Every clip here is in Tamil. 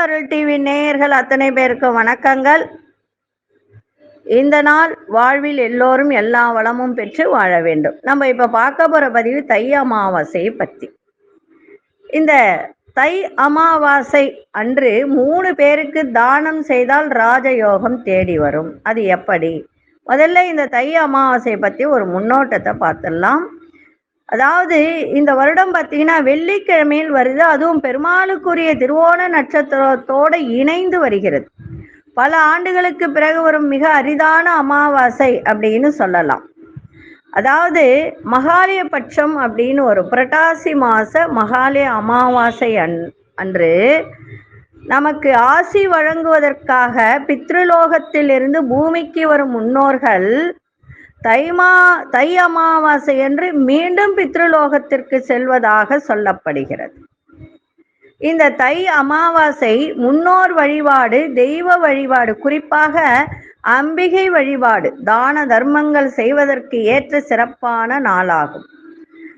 அருள் டிவி நேயர்கள் அத்தனை பேருக்கு வணக்கங்கள். இந்த நாள் வாழ்வில் எல்லோரும் எல்லா வளமும் பெற்று வாழ வேண்டும். நம்ம இப்ப பார்க்க போற பதிவு தை அமாவாசையை பத்தி. இந்த தை அமாவாசை அன்று மூணு பேருக்கு தானம் செய்தால் ராஜயோகம் தேடி வரும். அது எப்படி? முதல்ல இந்த தை அமாவாசை பத்தி ஒரு முன்னோட்டத்தை பார்த்துடலாம். அதாவது இந்த வருடம் பார்த்தீங்கன்னா வெள்ளிக்கிழமையில் வருது. அதுவும் பெருமாளுக்குரிய திருவோண நட்சத்திரத்தோடு இணைந்து வருகிறது. பல ஆண்டுகளுக்கு பிறகு வரும் மிக அரிதான அமாவாசை அப்படின்னு சொல்லலாம். அதாவது மகாலய பட்சம் அப்படின்னு ஒரு புரட்டாசி மாச மகாலய அமாவாசை அன் அன்று நமக்கு ஆசி வழங்குவதற்காக பித்ருலோகத்திலிருந்து பூமிக்கு வரும் முன்னோர்கள் தைமா தை அமாவாசை என்று மீண்டும் பித்ருலோகத்திற்கு செல்வதாக சொல்லப்படுகிறது. இந்த தை அமாவாசை முன்னோர் வழிபாடு தெய்வ வழிபாடு குறிப்பாக அம்பிகை வழிபாடு தான தர்மங்கள் செய்வதற்கு ஏற்ற சிறப்பான நாளாகும்.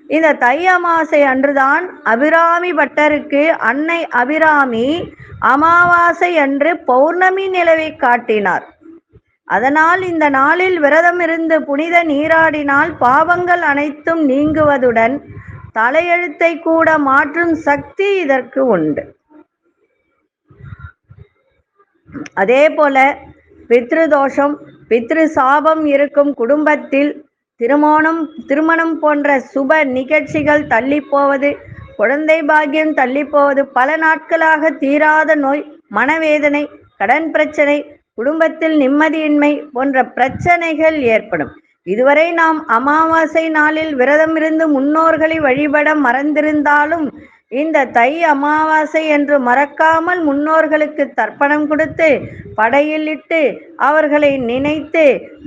இந்த தை அமாவாசை அன்றுதான் அபிராமி பட்டருக்கு அன்னை அபிராமி அமாவாசை அன்று பௌர்ணமி நிலவை காட்டினார். அதனால் இந்த நாளில் விரதம் இருந்து புனித நீராடினால் பாவங்கள் அனைத்தும் நீங்குவதுடன் தலையெழுத்தை கூட மாற்றும் சக்தி இதற்கு உண்டு. அதே போல பித்ருதோஷம் பித்ரு சாபம் இருக்கும் குடும்பத்தில் திருமணம் திருமணம் போன்ற சுப நிகழ்ச்சிகள் தள்ளி போவது குழந்தை பாக்கியம் தள்ளி போவது பல நாட்களாக தீராத நோய் மனவேதனை கடன் பிரச்சனை குடும்பத்தில் நிம்மதியின்மை போன்ற பிரச்சனைகள் ஏற்படும். இதுவரை நாம் அமாவாசை நாளில் விரதம் இருந்து முன்னோர்களை வழிபட மறந்திருந்தாலும் இந்த தை அமாவாசை என்று மறக்காமல் முன்னோர்களுக்கு தர்ப்பணம் கொடுத்து படையில் இட்டு அவர்களை நினைத்து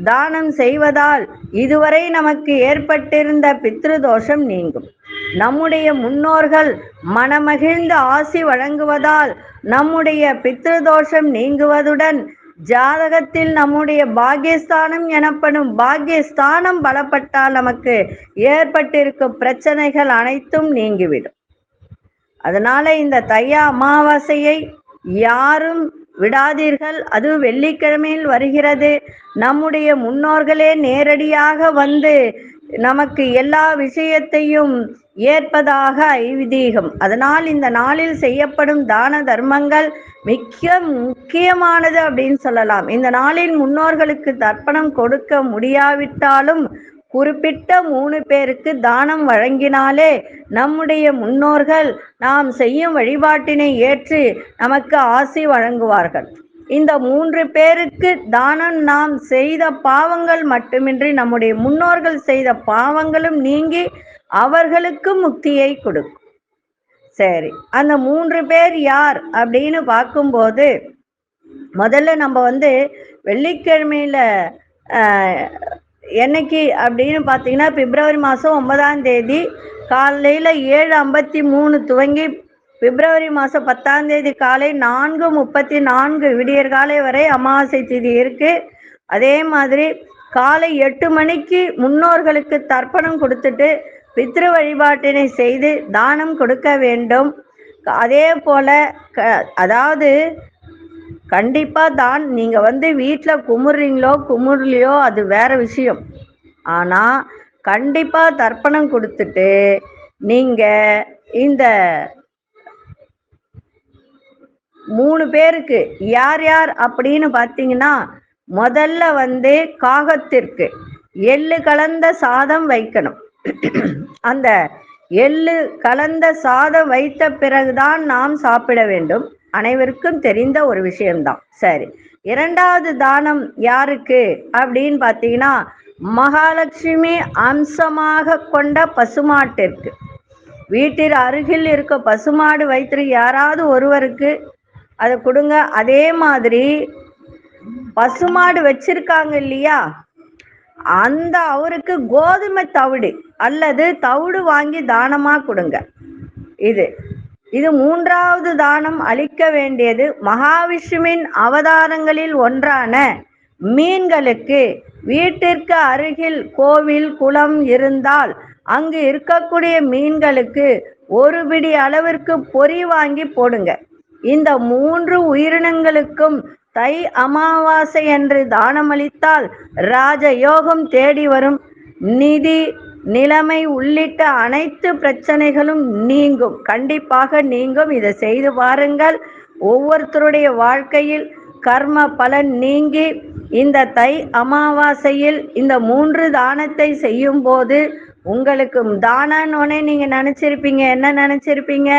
தானம் செய்வதால் இதுவரை நமக்கு ஏற்பட்டிருந்த பித்ருதோஷம் நீங்கும். நம்முடைய முன்னோர்கள் மனமகிழ்ந்து ஆசி வழங்குவதால் நம்முடைய பித்ருதோஷம் நீங்குவதுடன் ஜாதகத்தில் நம்முடைய பாக்கியஸ்தானம் எனப்படும் பாக்கியஸ்தானம் பலப்பட்டால் நமக்கு ஏற்பட்டிருக்கும் பிரச்சனைகள் அனைத்தும் நீங்கிவிடும். அதனால இந்த தையா அமாவாசையை யாரும் விடாதீர்கள். அது வெள்ளிக்கிழமையில் வருகிறது. நம்முடைய முன்னோர்களே நேரடியாக வந்து நமக்கு எல்லா விஷயத்தையும் ஏற்பதாக ஐதீகம். அதனால் இந்த நாளில் செய்யப்படும் தான தர்மங்கள் மிக்க முக்கியமானது அப்படின்னு சொல்லலாம். இந்த நாளின் முன்னோர்களுக்கு தர்ப்பணம் கொடுக்க முடியாவிட்டாலும் குறிப்பிட்ட மூணு பேருக்கு தானம் வழங்கினாலே நம்முடைய முன்னோர்கள் நாம் செய்யும் வழிபாட்டினை ஏற்று நமக்கு ஆசி வழங்குவார்கள். இந்த மூன்று பேருக்கு தானம் நாம் செய்த பாவங்கள் மட்டுமின்றி நம்முடைய முன்னோர்கள் செய்த பாவங்களும் நீங்கி அவர்களுக்கு முக்தியை கொடுக்கும். சரி அந்த மூன்று பேர் யார் அப்படின்னு பார்க்கும்போது முதல்ல நம்ம வந்து வெள்ளிக்கிழமையில என்னைக்கு அப்படின்னு பார்த்தீங்கன்னா பிப்ரவரி மாதம் ஒன்பதாம் தேதி காலையில் ஏழு ஐம்பத்தி மூணு துவங்கி பிப்ரவரி மாதம் பத்தாம் தேதி காலை நான்கு முப்பத்தி நான்கு விடியற் காலை வரை அமாவாசை திதி இருக்கு. அதே மாதிரி காலை எட்டு மணிக்கு முன்னோர்களுக்கு தர்ப்பணம் கொடுத்துட்டு பித்ரு வழிபாட்டினை செய்து தானம் கொடுக்க வேண்டும். அதே போல க அதாவது கண்டிப்பாக தான் நீங்கள் வந்து வீட்டில் குமுறீங்களோ குமுறலையோ அது வேற விஷயம். ஆனால் கண்டிப்பாக தர்ப்பணம் கொடுத்துட்டு நீங்கள் இந்த மூணு பேருக்கு. யார் யார் அப்படின்னு பார்த்தீங்கன்னா முதல்ல வந்து காகத்திற்கு. எள்ளு கலந்த சாதம் வைக்கணும். அந்த எள்ளு கலந்த சாதம் வைத்த பிறகுதான் நாம் சாப்பிட வேண்டும். அனைவருக்கும் தெரிந்த ஒரு விஷயம்தான். சரி. இரண்டாவது தானம் யாருக்கு? அப்படின்னு பார்த்தீங்கன்னா மகாலட்சுமி அம்சமாக கொண்ட பசுமாட்டிற்கு. வீட்டில் அருகில் இருக்க பசுமாடு வைத்திரு யாராவது ஒருவருக்கு? அதை கொடுங்க. அதே மாதிரி பசுமாடு வச்சிருக்காங்க இல்லையா? அந்த அவருக்கு கோதுமை தவிடு அல்லது தவிடு வாங்கி தானமா கொடுங்க. இது இது மூன்றாவது தானம் அளிக்க வேண்டியது மகாவிஷ்ணுவின் அவதாரங்களில் ஒன்றான மீன்களுக்கு வீட்டிற்கு அருகில் கோவில் குளம் இருந்தால் அங்கு இருக்கக்கூடிய மீன்களுக்கு ஒரு பிடி அளவிற்கு பொறி வாங்கி போடுங்க. இந்த மூன்று உயிரினங்களுக்கும் தை அமாவாசை என்று தானமளித்தால் ராஜயோகம் தேடி வரும். நிதி நிலைமை உள்ளிட்ட அனைத்து பிரச்சனைகளும் நீங்கும். கண்டிப்பாக நீங்கும். இதை செய்து பாருங்கள். ஒவ்வொருத்தருடைய வாழ்க்கையில் கர்ம பலன் நீங்கி இந்த தை அமாவாசையில் இந்த மூன்று தானத்தை செய்யும் போது உங்களுக்கு தானன்னொடனே நீங்க நினைச்சிருப்பீங்க. என்ன நினைச்சிருப்பீங்க?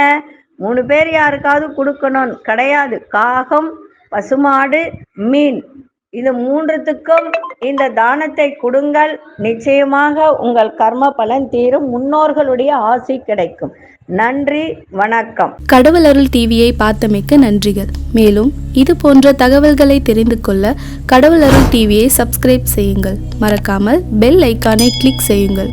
மூணு பேர் யாருக்காவது கொடுக்கணும்? கிடையாது. காகம் பசுமாடு மீன். இது மூன்றுத்துக்கும் இந்த தானத்தை கொடுங்கள். நிச்சயமாக உங்கள் கர்ம பலன் தீரும். முன்னோர்களுடைய ஆசி கிடைக்கும். நன்றி வணக்கம். கடவுள் அருள் டிவியை பார்த்தமைக்க நன்றிகள். மேலும் இது போன்ற தகவல்களை தெரிந்து கொள்ள கடவுள் அருள் டிவியை சப்ஸ்கிரைப் செய்யுங்கள். மறக்காமல் பெல் ஐக்கானை கிளிக் செய்யுங்கள்.